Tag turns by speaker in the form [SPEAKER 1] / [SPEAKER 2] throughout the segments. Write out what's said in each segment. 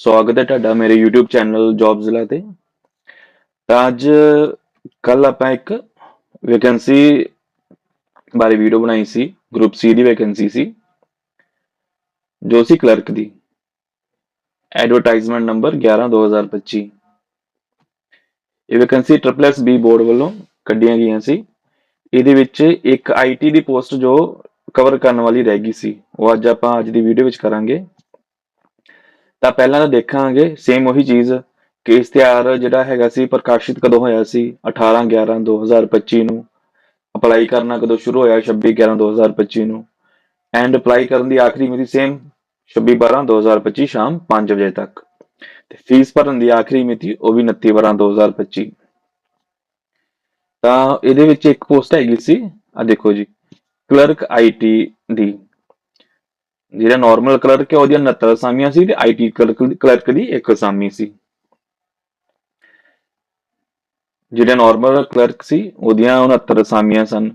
[SPEAKER 1] ਸਵਾਗਤ ਹੈ ਤੁਹਾਡਾ ਮੇਰੇ YouTube ਚੈਨਲ ਜੌਬ ਜ਼ਿਲ੍ਹਾ ਤੇ। ਤਾਂ ਅੱਜ ਕੱਲ ਆਪਾਂ ਇੱਕ ਵੈਕੈਂਸੀ ਬਾਰੇ ਵੀਡੀਓ ਬਣਾਈ ਸੀ ਗਰੁੱਪ ਸੀ ਦੀ ਵੈਕੈਂਸੀ ਸੀ, ਜੋ ਸੀ ਕਲਰਕ ਦੀ। ਐਡਵਰਟਾਈਜ਼ਮੈਂਟ ਨੰਬਰ 11 2025 ਇਹ ਵੈਕੈਂਸੀ ਟ੍ਰਿਪਲ ਬੀ ਬੋਰਡ ਵੱਲੋਂ ਕੱਢੀਆਂ ਗਈਆਂ ਸੀ। ਇਹਦੇ ਵਿੱਚ ਇੱਕ ਆਈਟੀ ਦੀ ਪੋਸਟ ਜੋ ਕਵਰ ਕਰਨ ਵਾਲੀ ਰਹਿ ਗਈ ਸੀ। ਉਹ ਅੱਜ ਆਪਾਂ ਅੱਜ ਦੀ ਵੀਡੀਓ ਵਿੱਚ ਕਰਾਂਗੇ। ਤਾਂ ਪਹਿਲਾਂ ਤਾਂ ਦੇਖਾਂਗੇ ਸੇਮ ਉਹੀ ਚੀਜ਼ ਕਿ ਇਸ਼ਤਿਹਾਰ ਜਿਹੜਾ ਹੈਗਾ ਸੀ, ਪ੍ਰਕਾਸ਼ਿਤ ਕਦੋਂ ਹੋਇਆ ਸੀ? 18 11 2025 ਨੂੰ। ਅਪਲਾਈ ਕਰਨਾ ਕਦੋਂ ਸ਼ੁਰੂ ਹੋਇਆ? 26 11 2025 ਨੂੰ। ਐਂਡ ਅਪਲਾਈ ਕਰਨ ਦੀ ਆਖਰੀ ਮਿਤੀ ਸੇਮ 26 12 2025 ਸ਼ਾਮ 5 ਵਜੇ ਤੱਕ। ਤੇ ਫੀਸ ਭਰਨ ਦੀ ਆਖਰੀ ਮਿਤੀ ਉਹ ਵੀ 29 12 2025 ਤਾਂ ਇਹਦੇ ਵਿੱਚ ਇੱਕ ਪੋਸਟ ਹੈਗੀ ਸੀ। ਆ ਦੇਖੋ ਜੀ ਕਲਰਕ ਆਈਟੀ ਦੀ ਜਿਹੜਾ ਨਾਰਮਲ ਕਲਰਕ ਹੈ, ਉਹਦੀਆਂ 69 ਅਸਾਮੀਆਂ ਸੀ ਤੇ ਆਈਟੀ ਕਲਰਕ ਕਲਰਕ ਦੀ ਇੱਕ ਅਸਾਮੀ ਸੀ। ਜਿਹੜਾ ਨਾਰਮਲ ਕਲਰਕ ਸੀ, ਉਹਦੀਆਂ 69 ਅਸਾਮੀਆਂ ਸਨ।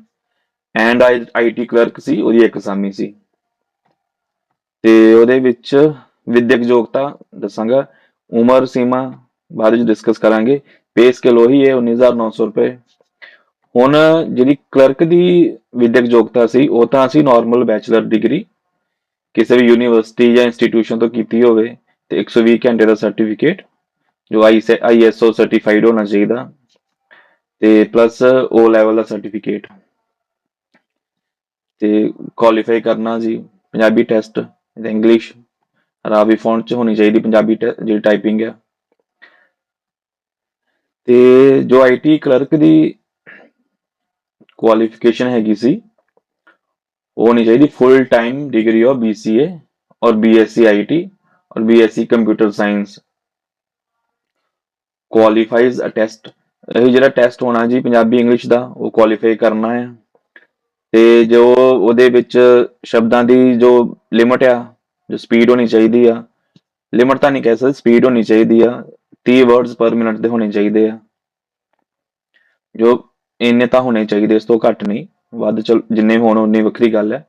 [SPEAKER 1] ਐਂਡ ਆਈਟੀ ਕਲਰਕ ਸੀ, ਉਹਦੀ ਇੱਕ ਅਸਾਮੀ ਸੀ। ਤੇ ਉਹਦੇ ਵਿੱਚ ਵਿਦਿਅਕ ਯੋਗਤਾ ਦੱਸਾਂਗਾ। ਉਮਰ, ਸੀਮਾ ਬਾਰੇ ਵਿੱਚ ਡਿਸਕਸ ਕਰਾਂਗੇ। ਪੇ ਸਕੇਲ ਉਹੀ ਹੈ 19900 ਰੁਪਏ। ਹੁਣ ਜਿਹੜੀ ਕਲਰਕ ਦੀ ਵਿਦਿਅਕ ਯੋਗਤਾ ਸੀ, ਉਹ ਤਾਂ ਅਸੀਂ ਨਾਰਮਲ ਬੈਚਲਰ ਡਿਗਰੀ ਕਿਸੇ ਵੀ ਯੂਨੀਵਰਸਿਟੀ ਜਾਂ ਇੰਸਟੀਟਿਊਸ਼ਨ ਤੋਂ ਕੀਤੀ ਹੋਵੇ ਤੇ 120 ਘੰਟੇ ਦਾ ਸਰਟੀਫਿਕੇਟ ਜੋ ਆਈਐਸਓ ਸਰਟੀਫਾਈਡ ਹੋਣਾ ਚਾਹੀਦਾ ਤੇ ਪਲੱਸ ਓ ਲੈਵਲ ਦਾ ਸਰਟੀਫਿਕੇਟ ਤੇ ਕੁਆਲੀਫਾਈ ਕਰਨਾ ਜੀ, ਪੰਜਾਬੀ ਟੈਸਟ ਤੇ ਇੰਗਲਿਸ਼ ਰਾਵੀ ਫੌਂਟ ਚ ਹੋਣੀ ਚਾਹੀਦੀ ਪੰਜਾਬੀ ਟੈ- ਜਿਹੜੀ ਟਾਈਪਿੰਗ ਹੈ ਤੇ ਜੋ ਆਈਟੀ ਕਲਰਕ ਦੀ ਕੁਆਲੀਫਿਕੇਸ਼ਨ ਹੈਗੀ ਸੀ ਉਹ ਹੋਣੀ ਚਾਹੀਦੀ full time degree of BCA ਔਰ BSc IT ਔਰ BSc ਕੰਪਿਊਟਰ ਸਾਇੰਸ ਕੁਆਲੀਫਾਈਜ਼ ਅ ਟੈਸਟ ਇਹ ਜਿਹੜਾ ਟੈਸਟ ਹੋਣਾ ਜੀ ਪੰਜਾਬੀ ਇੰਗਲਿਸ਼ ਦਾ, ਉਹ ਕੁਆਲੀਫਾਈ ਕਰਨਾ ਹੈ ਤੇ ਜੋ ਉਹਦੇ ਵਿੱਚ ਸ਼ਬਦਾਂ ਦੀ ਜੋ ਲਿਮਟ ਆ, ਜੋ ਸਪੀਡ ਹੋਣੀ ਚਾਹੀਦੀ ਆ ਲਿਮਟ ਤਾਂ ਨਹੀਂ ਕਹਿ ਸਕਦੇ ਸਪੀਡ ਹੋਣੀ ਚਾਹੀਦੀ ਆ 30 ਵਰਡਸ ਪਰ ਮਿੰਟ ਦੇ ਹੋਣੇ ਚਾਹੀਦੇ ਆ। ਜੋ ਇੰਨੇ ਤਾਂ ਹੋਣੇ ਚਾਹੀਦੇ, ਇਸ ਤੋਂ ਘੱਟ ਨਹੀਂ। ਵੱਧ ਚਲ, ਜਿੰਨੇ ਹੋਣ ਉਨੀ ਵੱਖਰੀ ਗੱਲ ਹੈ।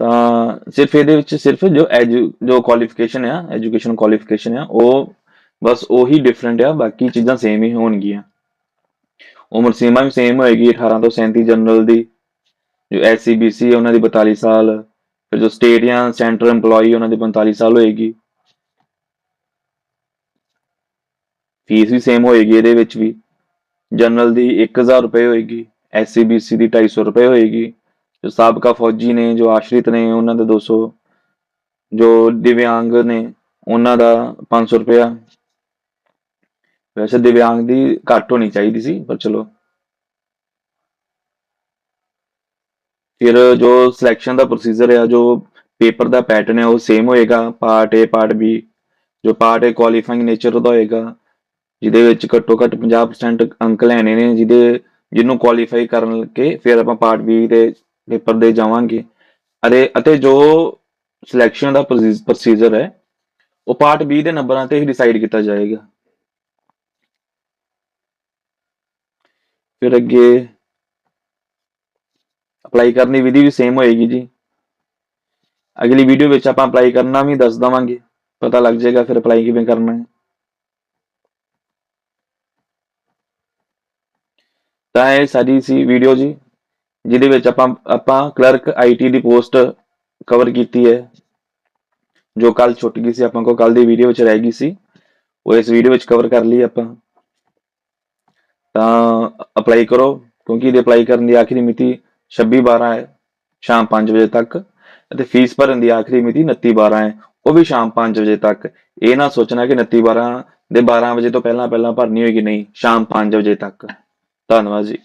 [SPEAKER 1] ਤਾਂ ਸਿਰਫ ਇਹਦੇ ਵਿੱਚ ਸਿਰਫ ਜੋ ਜੋ ਕੁਆਲੀਫਿਕੇਸ਼ਨ ਆ ਐਜੂਕੇਸ਼ਨ ਕੁਆਲੀਫਿਕੇਸ਼ਨ ਆ, ਉਹ ਬਸ ਉਹੀ ਡਿਫਰੈਂਟ ਆ, ਬਾਕੀ ਚੀਜ਼ਾਂ ਸੇਮ ਹੀ ਹੋਣਗੀਆਂ। ਉਮਰ ਸੀਮਾ ਵੀ ਸੇਮ ਹੋਏਗੀ 18 ਤੋਂ 37 ਜਨਰਲ ਦੀ, ਜੋ ਐਸਸੀਬੀਸੀ ਉਹਨਾਂ ਦੀ 42 ਸਾਲ, ਫਿਰ ਜੋ ਸਟੇਟ ਜਾਂ ਸੈਂਟਰ EMPLOYE ਉਹਨਾਂ ਦੀ 45 ਸਾਲ ਹੋਏਗੀ। ਫੀਸ ਵੀ ਸੇਮ ਹੋਏਗੀ ਇਹਦੇ ਵਿੱਚ ਵੀ। ਜਨਰਲ ਦੀ 1000 ਰੁਪਏ ਹੋਏਗੀ। ਐਸਸੀਬੀਸੀ ਦੀ 250 ਰੁਪਏ ਹੋਏਗੀ, ਜੋ ਸਾਬਕਾ ਫੌਜੀ ਨੇ, ਜੋ ਆਸ਼ਰਿਤ ਨੇ, ਉਹਨਾਂ ਦਾ 200 ਜੋ ਦਿਵਿਆਂਗ ਨੇ, ਉਹਨਾਂ ਦਾ 500 ਰੁਪਇਆ। ਵੈਸੇ ਦਿਵਿਆਂਗ ਦੀ ਘੱਟ ਹੋਣੀ ਚਾਹੀਦੀ ਸੀ, ਪਰ ਚਲੋ। ਫਿਰ ਜੋ ਸਿਲੈਕਸ਼ਨ ਦਾ ਪ੍ਰੋਸੀਜਰ ਹੈ ਜੋ ਪੇਪਰ ਦਾ ਪੈਟਰਨ ਹੈ ਉਹ ਸੇਮ ਹੋਏਗਾ ਪਾਰਟ A ਪਾਰਟ B, ਜੋ ਪਾਰਟ A ਕੁਆਲੀਫਾਈਂਗ ਨੇਚਰ ਦਾ ਹੋਏਗਾ, ਜਿਹਦੇ ਵਿੱਚ ਘੱਟੋ ਘੱਟ 50% ਅੰਕ ਲੈਣੇ ਨੇ, ਜਿਹਦੇ ਜਿਹਨੂੰ ਕੁਆਲੀਫਾਈ ਕਰਨ ਕੇ ਫਿਰ ਆਪਾਂ ਪਾਰਟ B ਦੇ ਪੇਪਰ ਦੇ ਜਾਵਾਂਗੇ। ਅਤੇ ਅਤੇ ਜੋ ਸਿਲੈਕਸ਼ਨ ਦਾ ਪ੍ਰੋਸੀਜਰ ਹੈ, ਉਹ ਪਾਰਟ B ਦੇ ਨੰਬਰਾਂ ਤੇ ਹੀ ਡਿਸਾਈਡ ਕੀਤਾ ਜਾਏਗਾ। ਫਿਰ ਅੱਗੇ ਅਪਲਾਈ ਕਰਨ ਦੀ ਵਿਧੀ ਵੀ ਸੇਮ ਹੋਏਗੀ ਜੀ। ਅਗਲੀ ਵੀਡੀਓ ਵਿੱਚ ਆਪਾਂ ਅਪਲਾਈ ਕਰਨਾ ਵੀ ਦੱਸ ਦਵਾਂਗੇ। ਪਤਾ ਲੱਗ ਜਾਏਗਾ ਫਿਰ ਅਪਲਾਈ ਕਿਵੇਂ ਕਰਨਾ ਹੈ। ਤਾਂ ਇਹ ਸਾਡੀ ਸੀ ਵੀਡੀਓ ਜੀ, ਜਿਹਦੇ ਵਿੱਚ ਆਪਾਂ ਆਪਾਂ ਕਲਰਕ ਆਈਟੀ ਦੀ ਪੋਸਟ ਕਵਰ ਕੀਤੀ ਹੈ, ਜੋ ਕੱਲ ਛੁੱਟ ਗਈ ਸੀ, ਆਪਾਂ ਕੋ ਕੱਲ ਦੀ ਵੀਡੀਓ ਵਿੱਚ ਰਹਿ ਗਈ ਸੀ, ਉਹ ਇਸ ਵੀਡੀਓ ਵਿੱਚ ਕਵਰ ਕਰ ਲਈ ਆਪਾਂ। ਤਾਂ ਅਪਲਾਈ ਕਰੋ, ਕਿਉਂਕਿ ਇਹਦੇ ਅਪਲਾਈ ਕਰਨ ਦੀ ਆਖਰੀ ਮਿਤੀ 26 12 ਹੈ, ਸ਼ਾਮ 5 ਵਜੇ ਤੱਕ, ਅਤੇ ਫੀਸ ਭਰਨ ਦੀ ਆਖਰੀ ਮਿਤੀ 29 12 ਹੈ, ਉਹ ਵੀ ਸ਼ਾਮ 5 ਵਜੇ ਤੱਕ। ਇਹ ਨਾ ਸੋਚਣਾ ਕਿ 29 12 ਦੇ 12 ਵਜੇ ਤੋਂ ਪਹਿਲਾਂ ਪਹਿਲਾਂ ਭਰਨੀ ਹੋਏਗੀ, ਨਹੀਂ, ਸ਼ਾਮ 5 ਵਜੇ ਤੱਕ। ਧੰਨਵਾਦ ਜੀ